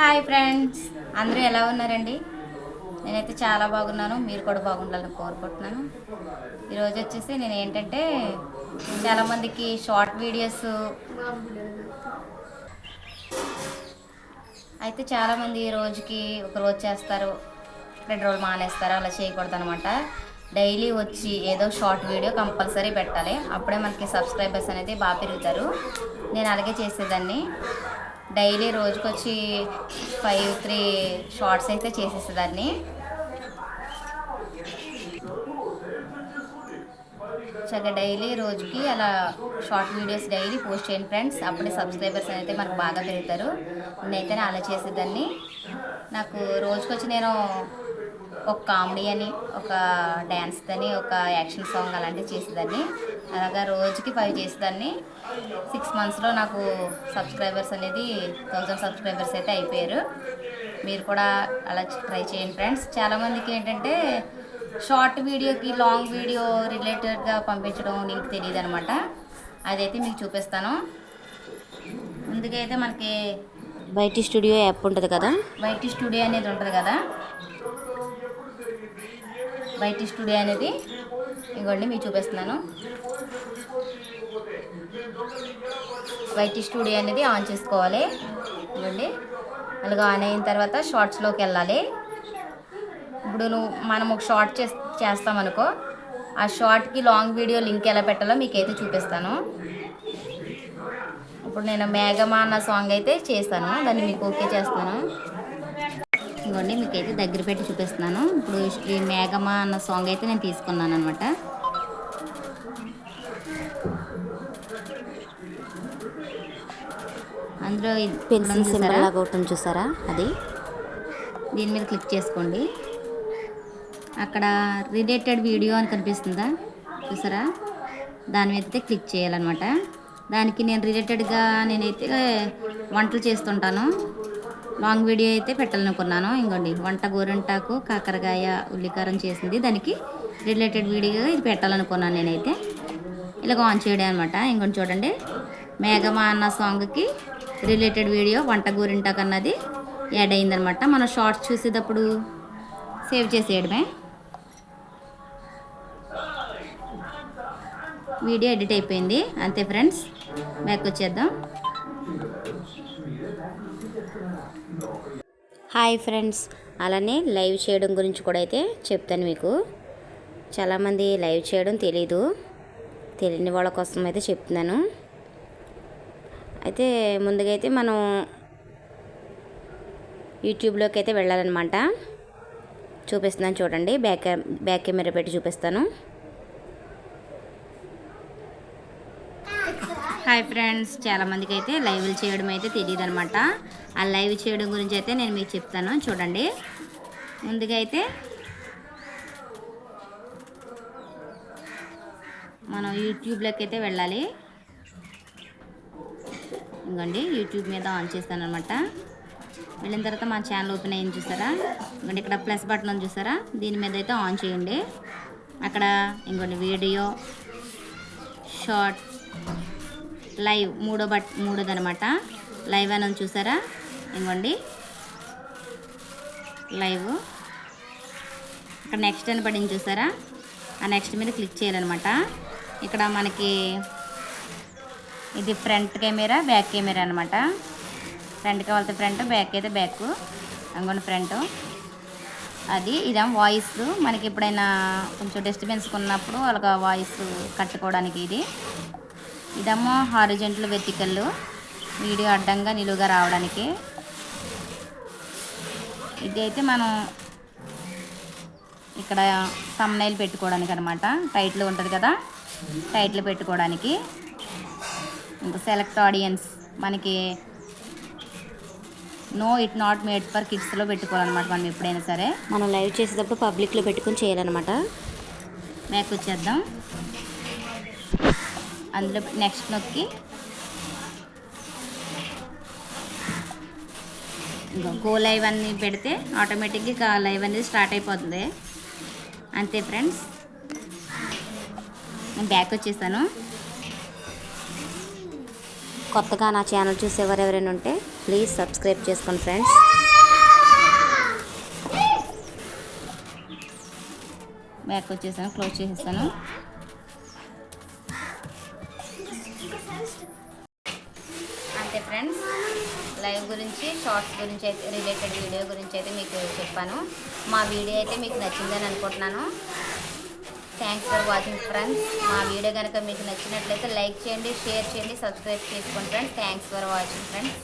Hi friends. అందరూ ఎలా ఉన్నారండి? నేనైతే చాలా బాగున్నాను. మీరు కూడా బాగుండాలని కోరుకుంటున్నాను. ఈరోజు వచ్చేసి నేను ఏంటంటే చాలామందికి షార్ట్ వీడియోస్ అయితే చాలామంది రోజుకి ఒక రోజు చేస్తారు. రెండు రోజులు మానేస్తారు. అలా చేయకూడదు అనమాట డైలీ వచ్చి ఏదో షార్ట్ వీడియో కంపల్సరీ పెట్టాలి. అప్పుడే మనకి సబ్స్క్రైబర్స్ అనేది బాగా పెరుగుతారు. నేను అలాగే చేసేదాన్ని. డైలీ రోజుకొచ్చి ఫైవ్ త్రీ షార్ట్స్ అయితే చేసేసేదాన్ని చక్కగా డైలీ రోజుకి అలా షార్ట్ వీడియోస్ డైలీ పోస్ట్ చేయండి ఫ్రెండ్స్. అప్పుడే సబ్స్క్రైబర్స్ అయితే మనకు బాగా పెరుగుతారు. నేనైతే అలా చేసేదాన్ని నాకు రోజుకొచ్చి నేను ఒక కామెడీ అని ఒక డ్యాన్స్ అని ఒక యాక్షన్ సాంగ్ అలాంటివి చేసేదాన్ని. అలాగా రోజుకి ఫైవ్ చేసేదాన్ని. సిక్స్ మంత్స్లో నాకు సబ్స్క్రైబర్స్ అనేది థౌజండ్ సబ్స్క్రైబర్స్ అయితే అయిపోయారు. మీరు కూడా అలా ట్రై చేయండి ఫ్రెండ్స్ చాలామందికి ఏంటంటే షార్ట్ వీడియోకి లాంగ్ వీడియో రిలేటెడ్గా పంపించడం నీకు తెలియదు అనమాట అదైతే మీకు చూపిస్తాను. ముందుగా అయితే మనకి బయటి స్టూడియో యాప్ ఉంటుంది కదా? బయటి స్టూడియో అనేది ఉంటుంది కదా? వైట్ స్టూడియో అనేది ఇగోండి మీకు చూపిస్తున్నాను. వైట్ స్టూడియో అనేది ఆన్ చేసుకోవాలి. ఇవ్వండి అలాగే ఆన్ అయిన తర్వాత షార్ట్స్లోకి వెళ్ళాలి. ఇప్పుడు నువ్వు మనం ఒక షార్ట్ చేస్ చేస్తామనుకో ఆ షార్ట్కి లాంగ్ వీడియో లింక్ ఎలా పెట్టాలో మీకైతే చూపిస్తాను. ఇప్పుడు నేను మేఘమా అన్న సాంగ్ అయితే చేస్తాను. దాన్ని మీకు ఓకే చేస్తాను. ఇదిగోండి మీకైతే దగ్గర పెట్టి చూపిస్తున్నాను. ఇప్పుడు ఈ మేఘమా అన్న సాంగ్ అయితే నేను తీసుకున్నాను అనమాట అందులో పెన్సిల్ సింబల్ చూసారా? లాగా ఉంటుంది చూసారా? అది. దీని మీద క్లిక్ చేసుకోండి. అక్కడ రిలేటెడ్ వీడియో అని కనిపిస్తుందా? చూసారా? దాని మీద అయితే క్లిక్ చేయాలన్నమాట. దానికి నేను రిలేటెడ్గా నేనైతే వంటలు చేస్తుంటాను. లాంగ్ వీడియో అయితే పెట్టాలనుకున్నాను. ఇంకోండి వంట గోరింటాకు కాకరకాయ ఉల్లికారం చేసింది. దానికి రిలేటెడ్ వీడియో ఇది పెట్టాలనుకున్నాను నేనైతే. ఇలాగ ఆన్ చేయడం అనమాట ఇంకొంచెం చూడండి మేఘమా అన్న సాంగ్కి రిలేటెడ్ వీడియో వంట గోరింటాకు అన్నది యాడ్ అయిందనమాట మనం షార్ట్స్ చూసేటప్పుడు సేవ్ చేసేయడమే. వీడియో ఎడిట్ అయిపోయింది. అంతే ఫ్రెండ్స్ బ్యాక్ వచ్చేద్దాం. Hi friends. అలానే లైవ్ చేయడం గురించి కూడా అయితే చెప్తాను మీకు. చాలామంది లైవ్ చేయడం తెలీదు. తెలియని వాళ్ళ కోసం అయితే చెప్తున్నాను. అయితే ముందుగా అయితే మనం యూట్యూబ్లోకి అయితే వెళ్ళాలన్నమాట. చూపిస్తున్నాను చూడండి. బ్యాక్ బ్యాక్ కెమెరా పెట్టి చూపిస్తాను. హాయ్ ఫ్రెండ్స్ చాలామందికి అయితే లైవ్లు చేయడం అయితే తెలియదు అనమాట ఆ లైవ్ చేయడం గురించి అయితే నేను మీకు చెప్తాను చూడండి. ముందుగా అయితే మనం యూట్యూబ్లోకి అయితే వెళ్ళాలి. ఇంకోండి యూట్యూబ్ మీద ఆన్ చేస్తాను అనమాట వెళ్ళిన తర్వాత మా ఛానల్ ఓపెన్ అయింది చూసారా? ఇంకోండి ఇక్కడ ప్లస్ బటన్ ఉంది చూసారా? దీని మీద అయితే ఆన్ చేయండి. అక్కడ ఇంకోండి వీడియో షార్ట్ లైవ్ మూడో బట్ మూడోది అనమాట లైవ్ అని చూసారా? ఇంకోండి లైవ్. ఇక్కడ నెక్స్ట్ అని పడింది చూసారా? ఆ నెక్స్ట్ మీద క్లిక్ చేయాలన్నమాట. ఇక్కడ మనకి ఇది ఫ్రంట్ కెమెరా బ్యాక్ కెమెరా అనమాట ఫ్రంట్ కావాలితే ఫ్రంట్ బ్యాక్ అయితే బ్యాక్. అనుకోండి ఫ్రంట్. అది ఇదేం వాయిస్. మనకి ఎప్పుడైనా కొంచెం డిస్టర్బెన్స్ ఉన్నప్పుడు వాళ్ళకి వాయిస్ కట్టుకోవడానికి ఇది. ఇదేమో హారిజెంటల్ వెర్టికల్ వీడియో అడ్డంగా నిలువుగా రావడానికి. ఇది అయితే మనం ఇక్కడ తమ్నైల్ పెట్టుకోవడానికి అనమాట టైటిల్ ఉంటుంది కదా? టైటిల్ పెట్టుకోవడానికి. ఇంకా సెలెక్ట్ ఆడియన్స్ మనకి no it not made for కిడ్స్లో పెట్టుకోవాలన్నమాట మనం ఎప్పుడైనా సరే. మనం లైవ్ చేసేటప్పుడు పబ్లిక్లో పెట్టుకొని చేయాలన్నమాట. బ్యాక్ వచ్చేద్దాం. అందులో నెక్స్ట్ నొక్కి. గో లైవ్ అన్నీ పెడితే ఆటోమేటిక్గా లైవ్ అనేది స్టార్ట్ అయిపోతుంది. అంతే ఫ్రెండ్స్. నేను బ్యాక్ వచ్చేసాను. కొత్తగా నా ఛానల్ చూసేవారు ఎవరెవరైనా ఉంటే ప్లీజ్ సబ్స్క్రైబ్ చేసుకోండి ఫ్రెండ్స్. బ్యాక్ వచ్చేసాను క్లోజ్ చేసేస్తాను అయితే ఫ్రెండ్స్ లైవ్ గురించి షార్ట్స్ గురించి అయితే రిలేటెడ్ వీడియో గురించి అయితే మీకు చెప్పాను. మా వీడియో అయితే మీకు నచ్చిందని అనుకుంటున్నాను. థ్యాంక్స్ ఫర్ వాచింగ్ ఫ్రెండ్స్ మా వీడియో కనుక మీకు నచ్చినట్లయితే లైక్ చేయండి షేర్ చేయండి సబ్స్క్రైబ్ చేసుకోండి friends thanks for watching friends